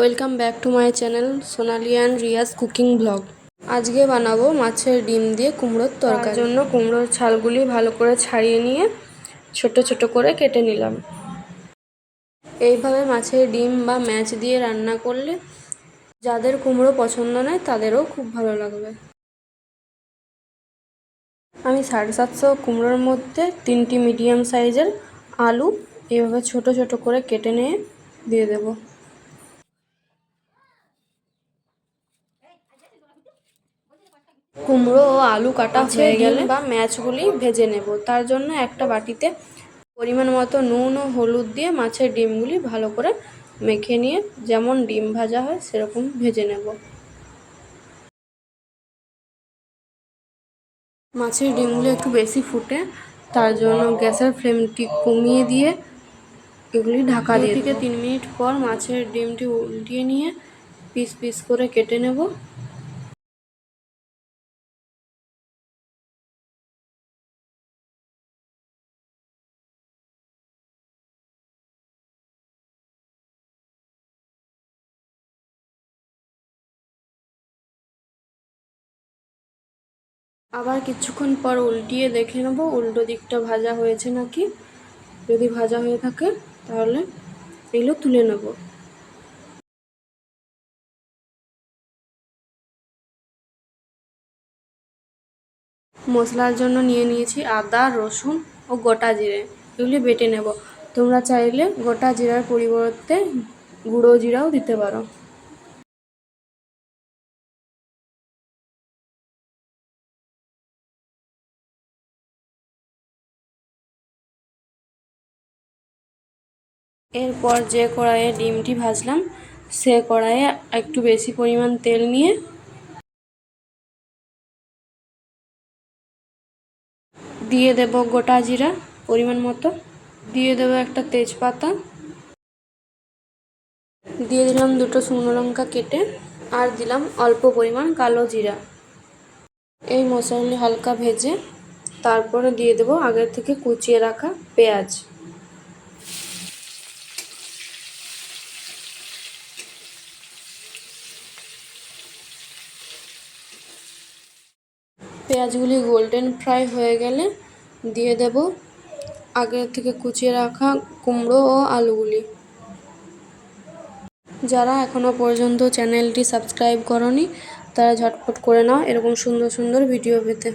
Welcome back to my channel Sonali and Riyaz cooking blog. আজকে বানাবো মাছের ডিম দিয়ে কুমড়োর তরকার। জন্য কুমড়োর ছালগুলি ভালো করে ছাড়িয়ে নিয়ে ছোট ছোট করে কেটে নিলাম। এইভাবে মাছের ডিম বা ম্যাচ দিয়ে রান্না করলে যাদের কুমড়ো পছন্দ নয় তাদেরও খুব ভালো লাগবে। আমি সাড়ে সাতশো কুমড়োর মধ্যে তিনটি মিডিয়াম সাইজের আলু এভাবে ছোট ছোট করে কেটে নিয়ে দিয়ে দেব। কুমড়ো ও আলু কাটা হয়ে গেলে বা ম্যাচগুলি ভেজে নেব। তার জন্য একটা বাটিতে পরিমাণ মতো নুন ও হলুদ দিয়ে মাছের ডিমগুলি ভালো করে মেখে নিয়ে যেমন ডিম ভাজা হয় সেরকম ভেজে নেব। মাছের ডিমগুলো একটু বেশি ফুটে তার জন্য গ্যাসের ফ্লেমটি কমিয়ে দিয়ে এগুলি ঢাকা দিয়ে থেকে তিন মিনিট পর মাছের ডিমটি উল্টিয়ে নিয়ে পিস পিস করে কেটে নেব। আবার কিছুক্ষণ পর উল্টিয়ে দেখে নেব, উল্টো দিকটা ভাজা হয়েছে নাকি? যদি ভাজা হয়ে থাকে, তাহলে এগুলো তুলে নেব। মশলার জন্য নিয়ে নিয়েছি আদা, রসুন ও গোটা জিরে। এগুলি বেটে নেব। তোমরা চাইলে গোটা জিরার পরিবর্তে গুঁড়ো জিরাও দিতে পারো। এরপর যে কড়াইয়ে ডিমটি ভাজলাম, সে কড়াইয়ে একটু বেশি পরিমাণ তেল নিয়ে দিয়ে দেব গোটা জিরা পরিমাণ মতো। দিয়ে দেবো একটা তেজপাতা। দিয়ে দিলাম দুটো শুকনো লঙ্কা কেটে আর দিলাম অল্প পরিমাণ কালো জিরা। এই মশলাগুলি হালকা ভেজে তারপরে দিয়ে দেবো আগের থেকে কুচিয়ে রাখা পেঁয়াজ। পেঁয়াজগুলি গোল্ডেন ফ্রাই হয়ে গেলে দিয়ে দেব আগে থেকে কুচিয়ে রাখা কুমড়ো ও আলুগুলি। যারা এখনও পর্যন্ত চ্যানেলটি সাবস্ক্রাইব করনি, তারা ঝটপট করে নাও এরকম সুন্দর সুন্দর ভিডিও পেতে।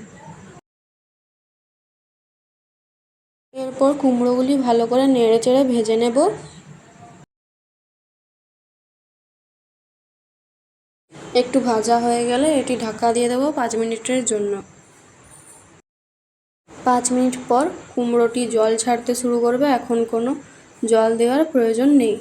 এরপর কুমড়োগুলি ভালো করে নেড়ে চেড়ে ভেজে নেব। একটু ভাজা হয়ে গেলে এটি ঢাকা দিয়ে দেবো পাঁচ মিনিটের জন্য। পাঁচ মিনিট পর কুমড়োটি জল ছাড়তে শুরু করবে। এখন কোনো জল দেওয়ার প্রয়োজন নেই।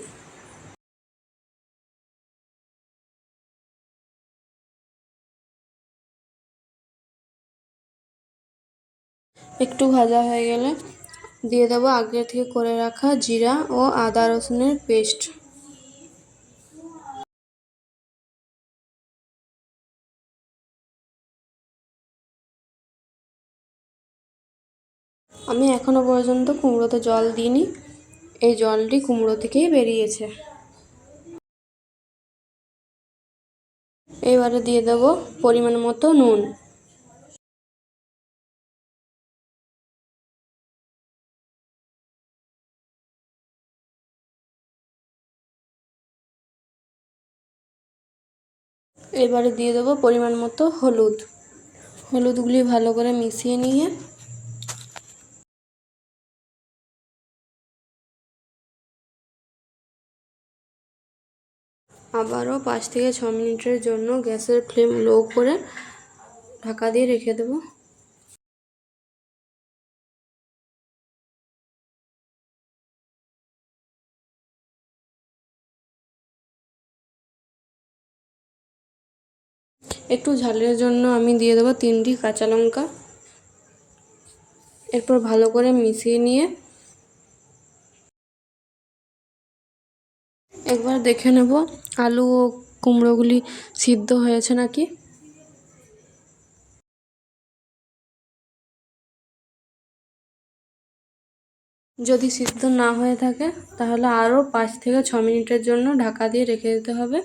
একটু ভাজা হয়ে গেলে দিয়ে দেবো আগে থেকে করে রাখা জিরা ও আদা রসুনের পেস্ট। আমি এখনও পর্যন্ত কুমড়োতে জল দিইনি। এই জলটি কুমড়ো থেকেই বেরিয়েছে। এবারে দিয়ে দেব পরিমাণ মতো নুন। এবারে দিয়ে দেবো পরিমাণ মতো হলুদ। হলুদগুলি ভালো করে মিশিয়ে নিয়ে আবারও পাঁচ থেকে ছ মিনিটের জন্য গ্যাসের ফ্লেম লো করে ঢাকা দিয়ে রেখে দেব। একটু ঝালের জন্য আমি দিয়ে দেবো তিনটি কাঁচা লঙ্কা। এরপর ভালো করে মিশিয়ে নিয়ে দেখে নেব। আলু ও কুমড়োগুলি সিদ্ধ হয়েছে নাকি? যদি সিদ্ধ না হয়ে থাকে, তাহলে আরও পাঁচ থেকে ছ মিনিটের জন্য ঢাকা দিয়ে রেখে দিতে হবে।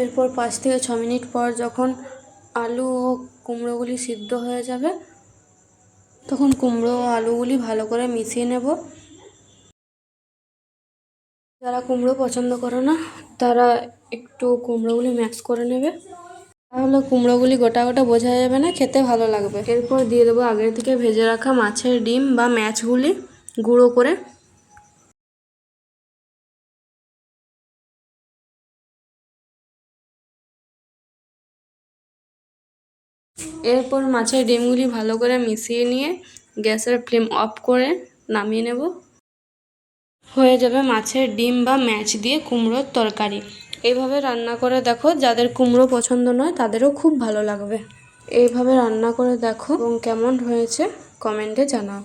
এরপর পাঁচ থেকে ছ মিনিট পর যখন আলু ও কুমড়োগুলি সিদ্ধ হয়ে যাবে। তখন কুমড়ো ও আলুগুলি ভালো করে মিশিয়ে নেব। যারা কুমড়ো পছন্দ করে না, তারা একটু কুমড়োগুলি ম্যাক্স করে নেবে। তাহলে কুমড়োগুলি গোটা গোটা বোঝা যাবে না, খেতে ভালো লাগবে। এরপর দিয়ে দেবো আগের থেকে ভেজে রাখা মাছের ডিম বা ম্যাচগুলি গুঁড়ো করে। এরপর মাছের ডিমগুলি ভালো করে মিশিয়ে নিয়ে গ্যাসের ফ্লেম অফ করে নামিয়ে নেব। হয়ে যাবে মাছের ডিম বা ম্যাচ দিয়ে কুমড়োর তরকারি। এইভাবে রান্না করে দেখো, যাদের কুমড়ো পছন্দ নয় তাদেরও খুব ভালো লাগবে। এইভাবে রান্না করে দেখো এবং কেমন হয়েছে কমেন্টে জানাও।